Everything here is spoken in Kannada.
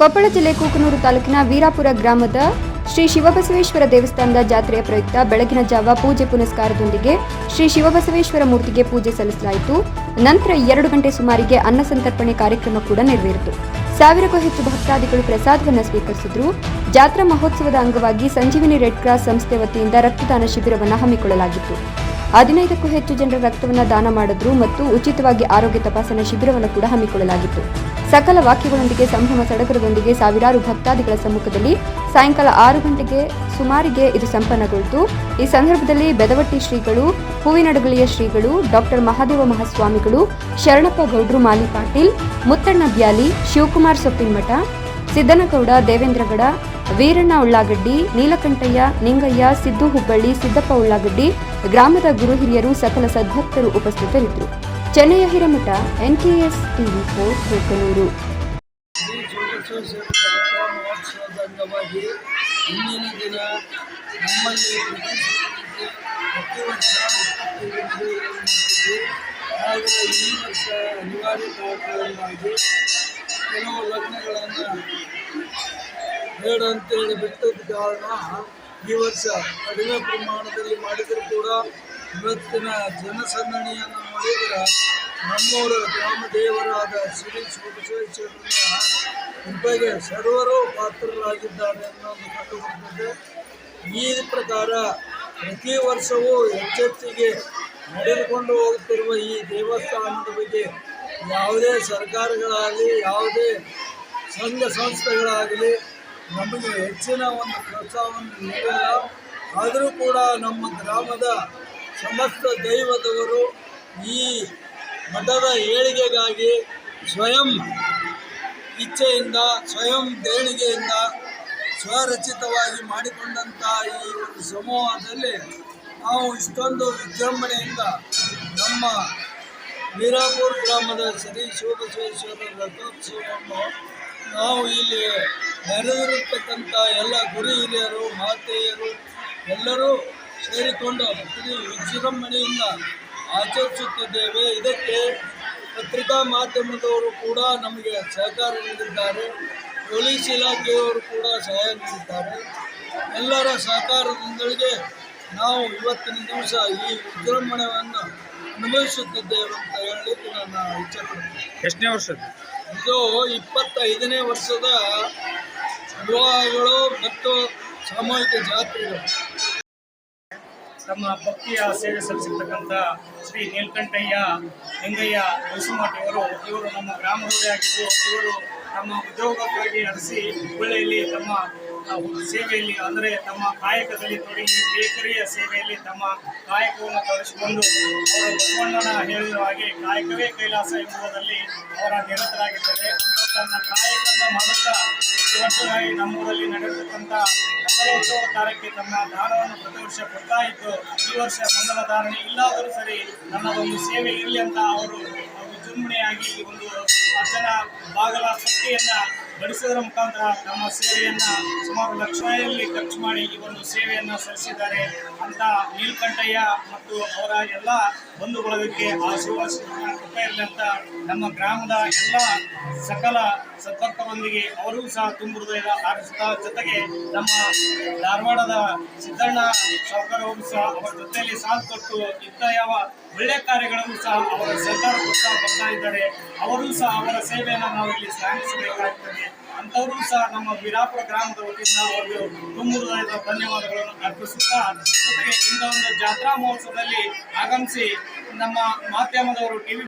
ಕೊಪ್ಪಳ ಜಿಲ್ಲೆ ಕೂಕನೂರು ತಾಲೂಕಿನ ವೀರಾಪುರ ಗ್ರಾಮದ ಶ್ರೀ ಶಿವಬಸವೇಶ್ವರ ದೇವಸ್ಥಾನದ ಜಾತ್ರೆಯ ಪ್ರಯುಕ್ತ ಬೆಳಗಿನ ಜಾವ ಪೂಜೆ ಪುನಸ್ಕಾರದೊಂದಿಗೆ ಶ್ರೀ ಶಿವಬಸವೇಶ್ವರ ಮೂರ್ತಿಗೆ ಪೂಜೆ ಸಲ್ಲಿಸಲಾಯಿತು. ನಂತರ ಎರಡು ಗಂಟೆ ಸುಮಾರಿಗೆ ಅನ್ನ ಸಂತರ್ಪಣೆ ಕಾರ್ಯಕ್ರಮ ಕೂಡ ನೆರವೇರಿತು. ಸಾವಿರಕ್ಕೂ ಹೆಚ್ಚು ಭಕ್ತಾದಿಗಳು ಪ್ರಸಾದವನ್ನು ಸ್ವೀಕರಿಸಿದ್ರು. ಜಾತ್ರಾ ಮಹೋತ್ಸವದ ಅಂಗವಾಗಿ ಸಂಜೀವಿನಿ ರೆಡ್ ಕ್ರಾಸ್ ಸಂಸ್ಥೆ ವತಿಯಿಂದ ರಕ್ತದಾನ ಶಿಬಿರವನ್ನು ಹಮ್ಮಿಕೊಳ್ಳಲಾಗಿತ್ತು. ಹದಿನೈದಕ್ಕೂ ಹೆಚ್ಚು ಜನರ ರಕ್ತವನ್ನು ದಾನ ಮಾಡಿದ್ರು ಮತ್ತು ಉಚಿತವಾಗಿ ಆರೋಗ್ಯ ತಪಾಸಣಾ ಶಿಬಿರವನ್ನು ಕೂಡ ಹಮ್ಮಿಕೊಳ್ಳಲಾಗಿತ್ತು. ಸಕಲ ವಾಕ್ಯಗಳೊಂದಿಗೆ ಸಂಭ್ರಮ ಸಡಗರದೊಂದಿಗೆ ಸಾವಿರಾರು ಭಕ್ತಾದಿಗಳ ಸಮ್ಮುಖದಲ್ಲಿ ಸಾಯಂಕಾಲ ಆರು ಗಂಟೆಗೆ ಸುಮಾರಿಗೆ ಇದು ಸಂಪನ್ನಗೊಳ್ತು. ಈ ಸಂದರ್ಭದಲ್ಲಿ ಬೆದವಟ್ಟಿ ಶ್ರೀಗಳು, ಹೂವಿನಡಗಲಿಯ ಶ್ರೀಗಳು, ಡಾಕ್ಟರ್ ಮಹಾದೇವ ಮಹಾಸ್ವಾಮಿಗಳು, ಶರಣಪ್ಪ ಗೌಡ್ರು ಮಾಲಿ ಪಾಟೀಲ್, ಮುತ್ತಣ್ಣ ಬ್ಯಾಲಿ, ಶಿವಕುಮಾರ್ ಸೊಪ್ಪಿನಮಠ, ಸಿದ್ದನಗೌಡ, ದೇವೇಂದ್ರಗಡ ವೀರಣ್ಣ ಉಳ್ಳಾಗಡ್ಡಿ, ನೀಲಕಂಠಯ್ಯ, ನಿಂಗಯ್ಯ, ಸಿದ್ದು ಹುಬ್ಬಳ್ಳಿ, ಸಿದ್ದಪ್ಪ ಉಳ್ಳಾಗಡ್ಡಿ, ಗ್ರಾಮದ ಗುರು ಹಿರಿಯರು, ಸಕಲ ಸದ್ಭಕ್ತರು ಉಪಸ್ಥಿತರಿದ್ದರು. ಚೆನ್ನೈಯ ಹಿರೇಮಠ, ಎನ್ಕೆಎಸ್ ಟಿವಿ ಫೋರ್ ಅಂಗವಾಗಿ ಇಂದಿನ ದಿನ ನಮ್ಮಲ್ಲಿ ಪ್ರತಿ ವರ್ಷ ಆದರೆ ಈ ವರ್ಷ ಅನಿವಾರ್ಯ ಕಾರಣಗಳಿಂದಾಗಿ ಕೆಲವು ಲಗ್ನಗಳನ್ನು ಬೇಡ ಅಂತೇಳಿ ಬಿಟ್ಟದ ಕಾರಣ ಈ ವರ್ಷ ಕಡಿಮೆ ಪ್ರಮಾಣದಲ್ಲಿ ಮಾಡಿದರೂ ಕೂಡ ಇವತ್ತಿನ ಜನಸಂದಣಿಯನ್ನು ಮಾಡಿದರೆ ನಮ್ಮೂರ ಗ್ರಾಮ ದೇವರಾದ ಶ್ರೀ ಶಿವಬಸವೇಶ್ವರನ ಕೃಪೆಗೆ ಸರ್ವರು ಪಾತ್ರರಾಗಿದ್ದಾರೆ ಅನ್ನೋದು ಕಂಡುಬರುತ್ತದೆ ಈ ಪ್ರಕಾರ ಪ್ರತಿ ವರ್ಷವೂ ಎಚ್ಚೆತ್ತಿಗೆ ನಡೆದುಕೊಂಡು ಹೋಗುತ್ತಿರುವ ಈ ದೇವಸ್ಥಾನದ ಬಗ್ಗೆ ಯಾವುದೇ ಸರ್ಕಾರಗಳಾಗಲಿ, ಯಾವುದೇ ಸಂಘ ಸಂಸ್ಥೆಗಳಾಗಲಿ ನಮಗೆ ಹೆಚ್ಚಿನ ಒಂದು ಪ್ರೋತ್ಸಾಹವನ್ನು ನೀಡಿಲ್ಲ. ಆದರೂ ಕೂಡ ನಮ್ಮ ಗ್ರಾಮದ ಸಮಸ್ತ ದೈವದವರು ಈ ಮಠದ ಏಳಿಗೆಗಾಗಿ ಸ್ವಯಂ ಇಚ್ಛೆಯಿಂದ, ಸ್ವಯಂ ದೇಣಿಗೆಯಿಂದ ಸ್ವರಚಿತವಾಗಿ ಮಾಡಿಕೊಂಡಂಥ ಈ ಒಂದು ಸಮೂಹದಲ್ಲಿ ನಾವು ಇಷ್ಟೊಂದು ವಿಜೃಂಭಣೆಯಿಂದ ನಮ್ಮ ವೀರಾಪುರ ಗ್ರಾಮದ ಶ್ರೀ ಶಿವಬಸವೇಶ್ವರ ರಥೋತ್ಸವವನ್ನು ನಾವು ಇಲ್ಲಿ ನೆರೆದಿರತಕ್ಕಂಥ ಎಲ್ಲ ಗುರು ಹಿರಿಯರು, ಮಾತೆಯರು ಎಲ್ಲರೂ ಸೇರಿಕೊಂಡು ಅತಿ ವಿಜೃಂಭಣೆಯಿಂದ ಆಚರಿಸುತ್ತಿದ್ದೇವೆ. ಇದಕ್ಕೆ ಪತ್ರಿಕಾ ಮಾಧ್ಯಮದವರು ಕೂಡ ನಮಗೆ ಸಹಕಾರ ನೀಡಿದ್ದಾರೆ. ಪೊಲೀಸ್ ಇಲಾಖೆಯವರು ಕೂಡ ಸಹಾಯ ನೀಡಿದ್ದಾರೆ. ಎಲ್ಲರ ಸಹಕಾರದಿಂದಲೇ ನಾವು ಇವತ್ತಿನ ದಿವಸ ಈ ವಿಜೃಂಭಣೆಯನ್ನು ಅನುಭವಿಸುತ್ತಿದ್ದೇವೆ ಅಂತ ಹೇಳಲಿಕ್ಕೆ ನಾನು ಇಚ್ಛೆ ಎಷ್ಟನೇ ವರ್ಷದ ಇದು ಇಪ್ಪತ್ತೈದನೇ ವರ್ಷದ ವಿವಾಹಗಳು ಮತ್ತು ಸಾಮೂಹಿಕ ಜಾತ್ರೆಗಳು. ತಮ್ಮ ಭಕ್ತಿಯ ಸೇವೆ ಸಲ್ಲಿಸಿರ್ತಕ್ಕಂಥ ಶ್ರೀ ನೀಲಕಂಠಯ್ಯ ಲಿಂಗಯ್ಯ ಬಸಮಠಿಯವರು ಇವರು ನಮ್ಮ ಗ್ರಾಮದವರೇ ಆಗಿದ್ದು, ಇವರು ತಮ್ಮ ಉದ್ಯೋಗಕ್ಕಾಗಿ ನಡೆಸಿ ಹುಬ್ಬಳ್ಳಿಯಲ್ಲಿ ತಮ್ಮ ಸೇವೆಯಲ್ಲಿ, ಅಂದರೆ ತಮ್ಮ ಕಾಯಕದಲ್ಲಿ ತೊಡಗಿ ಬೇಕರಿಯ ಸೇವೆಯಲ್ಲಿ ತಮ್ಮ ಕಾಯಕವನ್ನು ತೊಡಗಿಸಿಕೊಂಡು ಅವರ ಬಸವಣ್ಣನ ಹೇಳಿರುವ ಹಾಗೆ ಕಾಯಕವೇ ಕೈಲಾಸ ಎಂಬುದರಲ್ಲಿ ಅವರ ನಿರತರಾಗಿದ್ದಾರೆ. ತನ್ನ ಕಾಯಕವನ್ನು ಮಾಡುತ್ತಾ ಇವತ್ತಿನಲ್ಲಿ ವರ್ಷವಾಗಿ ನಮ್ಮೂರಲ್ಲಿ ನಡೆದಿರ್ತಕ್ಕಂಥ ಮಂಗಲೋತ್ಸವ ಕಾರ್ಯಕ್ಕೆ ತಮ್ಮ ದಾನವನ್ನು ಪ್ರತಿ ವರ್ಷ ಕೊಡ್ತಾ ಇತ್ತು ಈ ವರ್ಷ ಮಂಗಲ ಧಾರಣೆ ಇಲ್ಲಾದರೂ ಸರಿ ನನ್ನದೊಂದು ಸೇವೆ ಇರಲಿ ಅಂತ ಅವರು ವಿಜೃಂಭಣೆಯಾಗಿ ಒಂದು ಅರ್ಚನಾ ಬಾಗಲ ಪಟ್ಟಿಯನ್ನ ಬಡಿಸೋದರ ಮುಖಾಂತರ ತಮ್ಮ ಸೇವೆಯನ್ನ ಸುಮಾರು ಲಕ್ಷದಲ್ಲಿ ಖರ್ಚು ಮಾಡಿ ಈ ಒಂದು ಸೇವೆಯನ್ನ ಸಲ್ಲಿಸಿದ್ದಾರೆ ಅಂತ ನೀಲಕಂಠಯ್ಯ ಮತ್ತು ಅವರ ಎಲ್ಲ ಬಂಧು ಬಳಗಕ್ಕೆ ಆ ಶಿವಶಿವನ ಕೃಪೆ ಇರಲಿ ಅಂತ ನಮ್ಮ ಗ್ರಾಮದ ಎಲ್ಲ ಸಕಲ ಸದ್ಭಕ್ತರೊಂದಿಗೆ ಅವರೂ ಸಹ ತುಂಬ ಹೃದಯದ ಆರಿಸಿದ ಜೊತೆಗೆ ನಮ್ಮ ಧಾರವಾಡದ ಸಿದ್ದಣ್ಣ ಸಾವುಕಾರ ಅವರು ಸಹ ಅವರ ಜೊತೆಯಲ್ಲಿ ಸಾಥ್ ಕೊಟ್ಟು ಇಂಥ ಯಾವ ಒಳ್ಳೆ ಕಾರ್ಯಗಳನ್ನು ಸಹ ಅವರ ಸರ್ಕಾರ ಕೊಡ್ತಾ ಬರ್ತಾ ಇದ್ದಾರೆ. ಅವರೂ ಸಹ ಅವರ ಸೇವೆಯನ್ನು ನಾವು ಇಲ್ಲಿ ಶ್ಲಾಘಿಸಬೇಕಾಗುತ್ತದೆ ಅಂಥವರು ಸಹ ನಮ್ಮ ವೀರಾಪುರ ಗ್ರಾಮದ ವತಿಯಿಂದ ಅವರಿಗೆ ತುಂಬ ಧನ್ಯವಾದಗಳನ್ನು ಅರ್ಪಿಸುತ್ತಾ, ಜೊತೆಗೆ ಇಂಥ ಒಂದು ಜಾತ್ರಾ ಮಹೋತ್ಸವದಲ್ಲಿ ಆಗಮಿಸಿ ನಮ್ಮ ಮಾಧ್ಯಮದವರು ಟಿವಿ